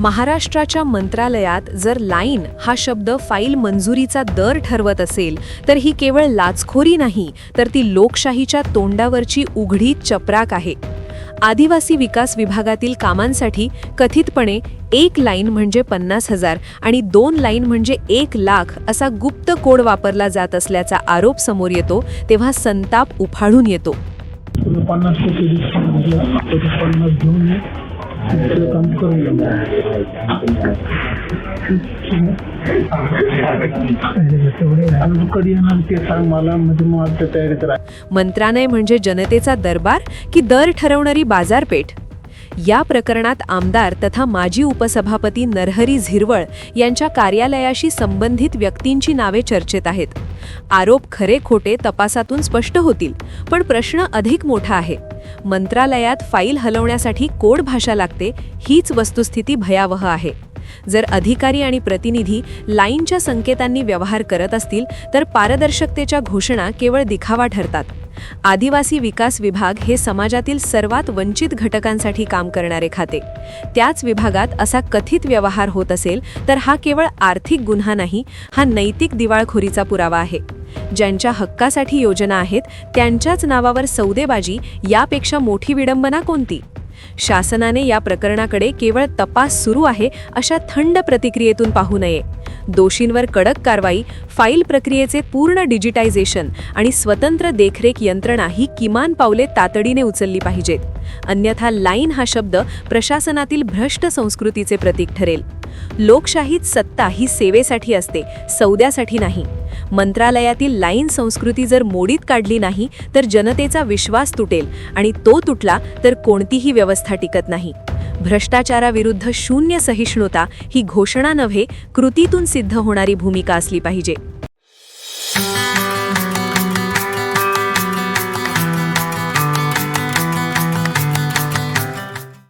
महाराष्ट्राच्या मंत्रालयात जर लाईन हा शब्द फाईल मंजुरीचा दर ठरवत असेल तर ही केवळ लाचखोरी नाही तर ती लोकशाहीच्या तोंडावरची उघडी चपराक आहे. आदिवासी विकास विभागातील कामांसाठी कथितपणे एक लाईन म्हणजे पन्नास हजार आणि दोन लाईन म्हणजे एक लाख असा गुप्त कोड वापरला जात असल्याचा आरोप समोर येतो तेव्हा संताप उफाळून येतो. पन्नास कोटी काम करून कधी येणार ते सांग मला म्हणजे मग आता तयारीत मंत्रालय म्हणजे जनतेचा दरबार की दर ठरवणारी बाजारपेठ? या प्रकरणात आमदार तथा माजी उपसभापती नरहरी झिरवळ यांच्या कार्यालयाशी संबंधित व्यक्तींची नावे चर्चेत आहेत. आरोप खरे खोटे तपासातून स्पष्ट होतील पण प्रश्न अधिक मोठा आहे. मंत्रालयात फाईल हलवण्यासाठी कोड भाषा लागते हीच वस्तुस्थिती भयावह आहे. जर अधिकारी आणि प्रतिनिधी लाईनच्या संकेतांनी व्यवहार करत असतील तर पारदर्शकतेच्या घोषणा केवळ दिखावा ठरतात. आदिवासी विकास विभाग हे समाजातील सर्वात वंचित घटकांसाठी काम करणारे खाते. त्याच विभागात असा कथित व्यवहार होत असेल तर हा केवळ आर्थिक गुन्हा नाही हा नैतिक दिवाळखोरीचा पुरावा आहे. ज्यांच्या हक्कासाठी योजना आहेत त्यांच्याच नावावर सौदेबाजी यापेक्षा मोठी विडंबना कोणती? शासनाने या प्रकरणाकडे केवळ तपास सुरू आहे अशा थंड प्रतिक्रियेतून पाहू नये. दोषींवर कडक कारवाई फाईल प्रक्रियेचे पूर्ण डिजिटायझेशन आणि स्वतंत्र देखरेख यंत्रणा ही किमान पावले तातडीने उचलली पाहिजेत. अन्यथा लाईन हा शब्द प्रशासनातील भ्रष्ट संस्कृतीचे प्रतीक ठरेल. लोकशाहीत सत्ता ही सेवेसाठी असते सौद्यासाठी नाही. मंत्रालयातील लाईन संस्कृती जर मोडीत काढली नाही तर जनतेचा विश्वास तुटेल आणि तो तुटला तर कोणतीही व्यवस्था टिकत नाही. भ्रष्टाचाराविरुद्ध शून्य सहिष्णुता ही घोषणा नव्हे कृतीतून सिद्ध होणारी भूमिका असली पाहिजे.